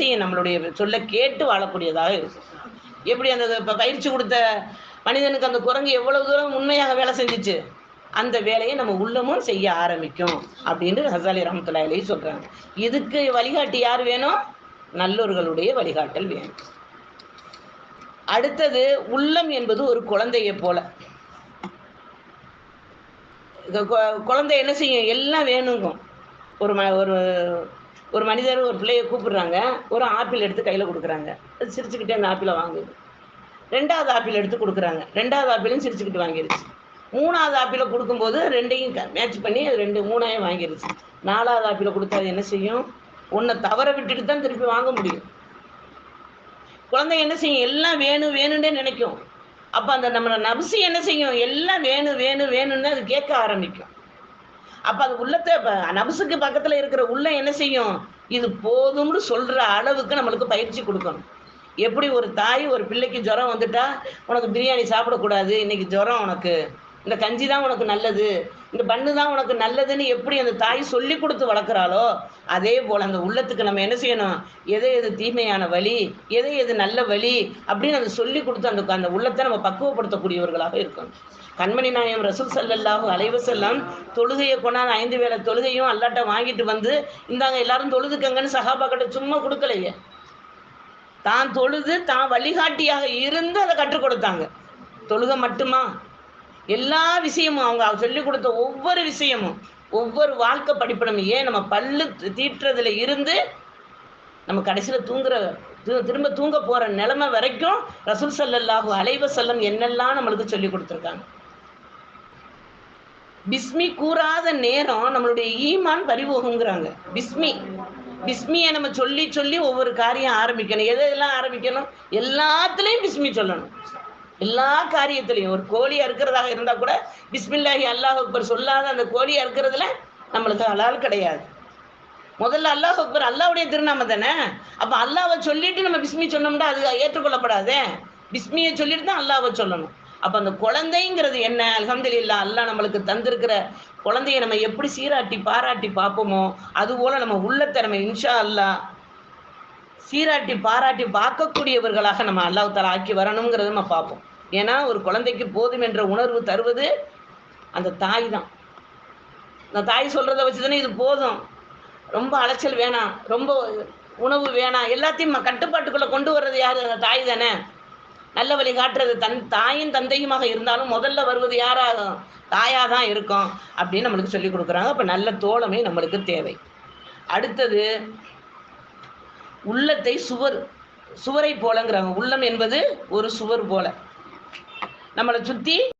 செய்யும் நம்மளுடைய சொல்ல கேட்டு வாழக்கூடியதாக இருக்கும். எப்படி அந்த இப்போ பயிற்சி கொடுத்த மனிதனுக்கு அந்த குரங்கு எவ்வளவு தூரம் உண்மையாக வேலை செஞ்சுச்சு? அந்த வேலையை நம்ம உள்ளமும் செய்ய ஆரம்பிக்கும் அப்படின்னு ஹசாலி ரஹமத்துல்லா அலி சொல்றாங்க. இதுக்கு வழிகாட்டி யார் வேணும்? நல்லோர்களுடைய வழிகாட்டல் வேணும். அடுத்தது உள்ளம் என்பது ஒரு குழந்தையை போல. குழந்தை என்ன செய்யும்? எல்லாம் வேணுங்கும். ஒரு ம ஒரு ஒரு மனிதர் ஒரு பிள்ளைய கூப்பிடுறாங்க ஒரு ஆப்பிள் எடுத்து கையில் கொடுக்குறாங்க. அது சிரிச்சுக்கிட்டே அந்த ஆப்பிளை வாங்குது. ரெண்டாவது ஆப்பிள் எடுத்து கொடுக்குறாங்க. ரெண்டாவது ஆப்பிளும் சிரிச்சுக்கிட்டு வாங்கிருச்சு. மூணாவது ஆப்பிளை கொடுக்கும்போது ரெண்டையும் மேட்ச் பண்ணி அது ரெண்டு மூணையும் வாங்கிருச்சு. நாலாவது ஆப்பிளை கொடுத்தா அது என்ன செய்யும்? ஒன்றை தவற விட்டுட்டு தான் திருப்பி வாங்க முடியும். குழந்தை என்ன செய்யும்? எல்லாம் வேணும் வேணும்னே நினைக்கும். அப்போ அந்த நம்ம நபசு என்ன செய்யும்? எல்லாம் வேணும் வேணும் வேணும்னு அது கேட்க ஆரம்பிக்கும். அப்போ அது உள்ளத்தை நபசுக்கு பக்கத்தில் இருக்கிற உள்ள என்ன செய்யும்? இது போதும்னு சொல்கிற அளவுக்கு நம்மளுக்கு பயிற்சி கொடுக்கணும். எப்படி ஒரு தாய் ஒரு பிள்ளைக்கு ஜுரம் வந்துட்டா உனக்கு பிரியாணி சாப்பிடக்கூடாது இன்னைக்கு ஜுரம் உனக்கு. இந்த கஞ்சி தான் உனக்கு நல்லது இந்த பண்ணு தான் உனக்கு நல்லதுன்னு எப்படி அந்த தாய் சொல்லி கொடுத்து வளர்க்குறாளோ அதே போல் அந்த உள்ளத்துக்கு நம்ம என்ன செய்யணும்? எது எது தீமையான வழி எது எது நல்ல வழி அப்படின்னு அதை சொல்லி கொடுத்து அந்த அந்த உள்ளத்தை நம்ம பக்குவப்படுத்தக்கூடியவர்களாக இருக்கணும். கண்மணி நாயம் ரசூல் சல்லல்லாஹு அலைவு செல்லம் தொழுகையை கொண்டாந்து ஐந்து வேளை தொழுகையும் அல்லாட்ட வாங்கிட்டு வந்து இந்தாங்க எல்லாரும் தொழுதுக்கங்கன்னு சகாபாக்கிட்ட சும்மா கொடுக்கலையே. தான் தொழுது தான் வழிகாட்டியாக இருந்து அதை கற்றுக் கொடுத்தாங்க. தொழுகை மட்டுமா? எல்லா விஷயமும் அவங்க சொல்லிக் கொடுத்த ஒவ்வொரு விஷயமும் ஒவ்வொரு வாழ்க்கை படிப்பினம் ஏன் நம்ம பல்லு தீட்டுறதுல இருந்து நம்ம கடைசியில் தூங்குற திரும்ப தூங்க போற நிலைமை வரைக்கும் ரசூல் ஸல்லல்லாஹு அலைவ செல்லம் என்னெல்லாம் நம்மளுக்கு சொல்லி கொடுத்துருக்காங்க. பிஸ்மி கூறாத நேரம் நம்மளுடைய ஈமான் பறிபோகுங்கிறாங்க பிஸ்மி பிஸ்மியை நம்ம சொல்லி சொல்லி ஒவ்வொரு காரியம் ஆரம்பிக்கணும். எதெல்லாம் ஆரம்பிக்கணும்? எல்லாத்துலேயும் பிஸ்மி சொல்லணும். எல்லா காரியத்திலையும் ஒரு கோழி அறுக்கிறதாக இருந்தால் கூட பிஸ்மில்லாஹி அல்லாஹ் அக்பர் சொல்லாத அந்த கோழி அறுக்கிறதுல நம்மளுக்கு ஹலால் கிடையாது. முதல்ல அல்லாஹ் அக்பர் அல்லாவுடைய திருநாம தானே? அப்போ அல்லாவை சொல்லிட்டு நம்ம பிஸ்மி சொன்னோம்னா அது ஏற்றுக்கொள்ளப்படாதே? பிஸ்மியை சொல்லிட்டு தான் அல்லாவை சொல்லணும். அப்போ அந்த குழந்தைங்கிறது என்ன? அல்ஹம்துலில்லாஹ் அல்லாஹ் நம்மளுக்கு தந்திருக்கிற குழந்தைய நம்ம எப்படி சீராட்டி பாராட்டி பார்ப்போமோ அது போல நம்ம உள்ளத்திறமை இன்ஷா அல்லாஹ் சீராட்டி பாராட்டி பார்க்கக்கூடியவர்களாக நம்ம அல்லாஹ் தாலா ஆக்கி வரணுங்கிறத நம்ம பார்ப்போம். ஏன்னா ஒரு குழந்தைக்கு போதும் என்ற உணர்வு தருவது அந்த தாய் தான். அந்த தாய் சொல்கிறத வச்சு தானே இது போதும். ரொம்ப அலைச்சல் வேணாம் ரொம்ப உணவு வேணாம் எல்லாத்தையும் கட்டுப்பாட்டுக்குள்ளே கொண்டு வர்றது யார்? அந்த தாய் தானே. நல்ல வழி காட்டுறது தன் தாயும் தந்தையுமாக இருந்தாலும் முதல்ல வருவது யாராகும் தாயாக தான் இருக்கும் அப்படின்னு நம்மளுக்கு சொல்லி கொடுக்குறாங்க. அப்போ நல்ல தோழமை நம்மளுக்கு தேவை. அடுத்தது உள்ளத்தை சுவர் சுவரை போலங்கிறாங்க. உள்ளம் என்பது ஒரு சுவர் போல. நம்மளை சுற்றி